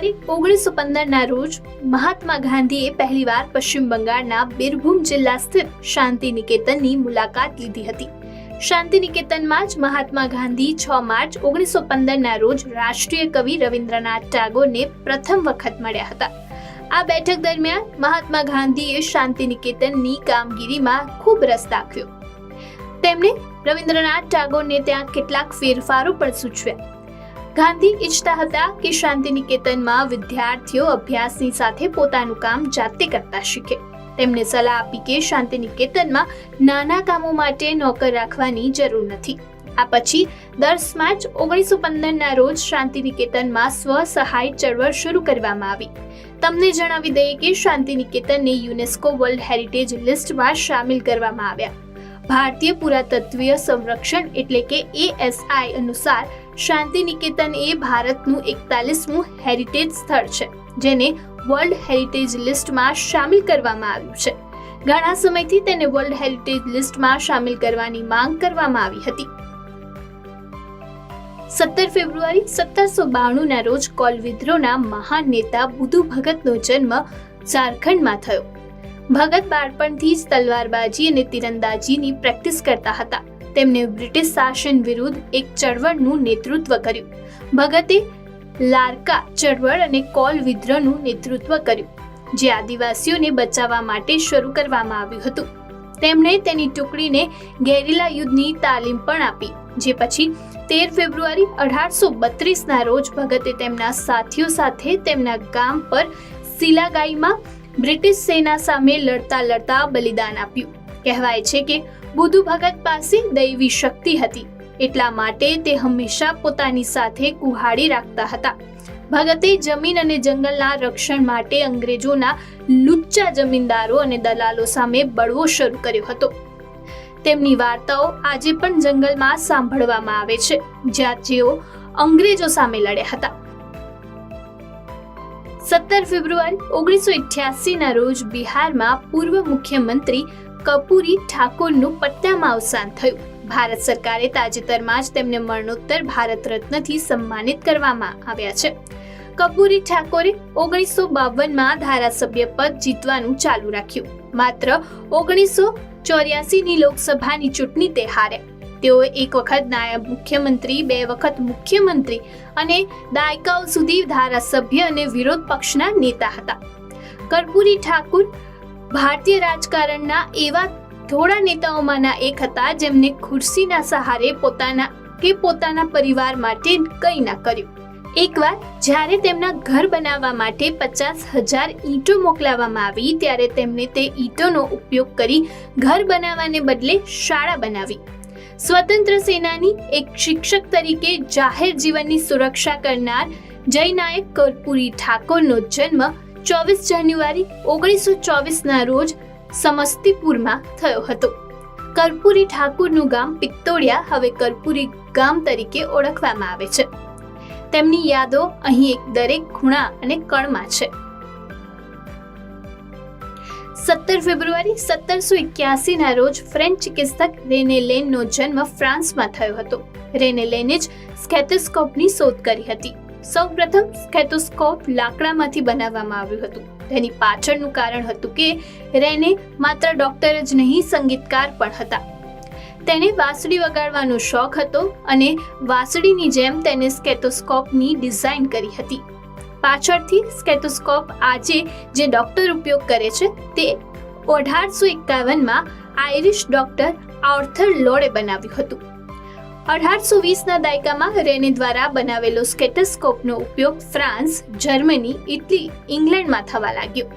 ફેબ્રુઆરી ઓગણીસો પંદરના રોજ મહાત્મા ગાંધીએ પહેલીવાર પશ્ચિમ બંગાળના બીરભૂમ જિલ્લા સ્થિત શાંતિ નિકેતનની મુલાકાત લીધી હતી. શાંતિ નિકેતનમાં જ મહાત્મા ગાંધી છ માર્ચ ઓગણીસો પંદરના રોજ રાષ્ટ્રીય કવિ રવિન્દ્રનાથ ટાગોરને પ્રથમ વખત મળ્યા હતા. આ બેઠક દરમિયાન મહાત્મા ગાંધીએ શાંતિ નિકેતનની કામગીરીમાં ખૂબ રસ દાખવ્યો તેમણે રવિન્દ્રનાથ ટાગોરને ત્યાં કેટલાક ફેરફારો પણ સૂચવ્યા. ગાંધી ઈચ્છતા હતા કે શાંતિ નિકેતનમાં વિદ્યાર્થીઓ અભ્યાસની સાથે પોતાનું કામ જાતે કરતા શીખે. તેમણે સલાહ આપી કે શાંતિ નિકેતનમાં નાના કામો માટે નોકર રાખવાની જરૂર નથી. આ પછી દસ માર્ચ ઓગણીસો પંદરના રોજ શાંતિ નિકેતનમાં સ્વ સહાય ચળવળ શરૂ કરવામાં આવી. તમને જણાવી દઈએ કે શાંતિ નિકેતનને યુનેસ્કો વર્લ્ડ હેરિટેજ લિસ્ટમાં સામેલ કરવામાં આવ્યા. ભારતીય પુરાતત્વીય સંરક્ષણ એટલે કે એએસઆઈ અનુસાર શાંતિ નિકેતન એ ભારતનું એકતાલીસમું હેરિટેજ સ્થળ છે, જેને વર્લ્ડ હેરિટેજ લિસ્ટમાં સામેલ કરવામાં આવ્યું છે. ઘણા સમયથી તેને વર્લ્ડ હેરિટેજ લિસ્ટમાં સામેલ કરવાની માંગ કરવામાં આવી હતી. સત્તર ફેબ્રુઆરી સત્તરસો બાણુંના રોજ કોલ વિદ્રોહના મહાન નેતા બુધુ ભગતનો જન્મ ઝારખંડમાં થયો. ભગત બાળપણથી જ તલવારબાજી અને તીરંદાજીની પ્રેક્ટિસ કરતા હતા. તેમણે બ્રિટિશ શાસન વિરુદ્ધ એક ચળવળનું નેતૃત્વ કર્યું. ભગતે લારકા ચળવળ અને કોલ વિદ્રોહનું નેતૃત્વ કર્યું, જે આદિવાસીઓને બચાવવા માટે શરૂ કરવામાં આવ્યું હતું. તેમણે તેની ટુકડીને ગેરિલા યુદ્ધની તાલીમ પણ આપી, જે પછી તેર ફેબ્રુઆરી અઢારસો બત્રીસના રોજ ભગતે તેમના સાથીઓ સાથે તેમના ગામ પર સિલાગાઈમાં બ્રિટિશ સેના સામે લડતા લડતા બલિદાન આપ્યું. કહેવાય છે કે બુધુ ભગત પાસે દૈવી શક્તિ હતી. એટલા માટે તે હંમેશા પોતાની સાથે કુહાડી રાખતા હતા. ભગતે જમીન અને જંગલના રક્ષણ માટે અંગ્રેજોના લુચ્ચા જમીનદારો અને દલાલો સામે બળવો શરૂ કર્યો હતો. તેમની વાર્તાઓ આજે પણ જંગલમાં સાંભળવામાં આવે છે, જ્યાં જેઓ અંગ્રેજો સામે લડ્યા હતા. સત્તર ફેબ્રુઆરી ઓગણીસો ઇઠ્યાસીના રોજ બિહારમાં પૂર્વ મુખ્યમંત્રી કપૂરી ઠાકોરનું પટનામાં અવસાન થયું. ભારત સરકારે તાજેતરમાં જ તેમને મરણોત્તર ભારત રત્નથી સન્માનિત કરવામાં આવ્યા છે. કપૂરી ઠાકોરે ઓગણીસો બાવનમાં ધારાસભ્ય પદ જીતવાનું ચાલુ રાખ્યું. માત્ર ઓગણીસો ચોર્યાસીની લોકસભાની ચૂંટણી તે હારે. તેઓ એક વખત નાયબ મુખ્યમંત્રી, બે વખત મુખ્યમંત્રી અને દાયકાઓ સુધી ધારાસભ્ય અને વિરોધ પક્ષના નેતા હતા. કર્પૂરી ઠાકુર ભારતીય રાજકારણના એવા થોડા નેતાઓમાંના એક હતા જેમને ખુરશીના સહારે પોતાના કે પોતાના પરિવાર માટે કંઈ ના કર્યું. એકવાર જ્યારે તેમના ઘર બનાવવા માટે પચાસ હજાર ઈંટો મોકલાવવામાં આવી, ત્યારે તેમણે તે ઈંટોનો ઉપયોગ કરી ઘર બનાવવાને બદલે શાળા બનાવી. સ્વતંત્ર સેનાની એક શિક્ષક તરીકે જાહેર જીવનની સુરક્ષા કરનાર જયનાયક કર્પૂરી ઠાકોરનો જન્મ ચોવીસ જાન્યુઆરી ઓગણીસો ચોવીસના રોજ સમસ્તીપુરમાં થયો હતો. કર્પૂરી ઠાકુરનું ગામ પિત્તોડિયા હવે કર્પૂરી ગામ તરીકે ઓળખવામાં આવે છે. તેમની યાદો અહીં એક દરેક ખૂણા અને કણમાં છે. સત્તર ફેબ્રુઆરી સત્તરસો એક્યાસીના રોજ ફ્રેન્ચ ચિકિત્સક રેનેલેનનો જન્મ ફ્રાન્સમાં થયો હતો. રેનેલેને જ સ્કેથોસ્કોપની શોધ કરી હતી. સૌપ્રથમ સ્કેથોસ્કોપ લાકડામાંથી બનાવવામાં આવ્યું હતું. તેની પાછળનું કારણ હતું કે રેને માત્ર ડોક્ટર જ નહીં, સંગીતકાર પણ હતા. તેને વાંસળી વગાડવાનો શોખ હતો અને વાંસળીની જેમ તેને સ્કેથોસ્કોપની ડિઝાઇન કરી હતી. પાછળથી સ્કેથોસ્કોપ આજે જે ડોક્ટર ઉપયોગ કરે છે તે અઢારસો એકાવનમાં આયરિશ ડોક્ટર આર્થર લોડે બનાવ્યું હતું. અઢારસો વીસના દાયકામાં રેને દ્વારા બનાવેલો સ્કેટસ્કોપનો ઉપયોગ ફ્રાન્સ જર્મની ઇટલી ઇંગ્લેન્ડમાં થવા લાગ્યો.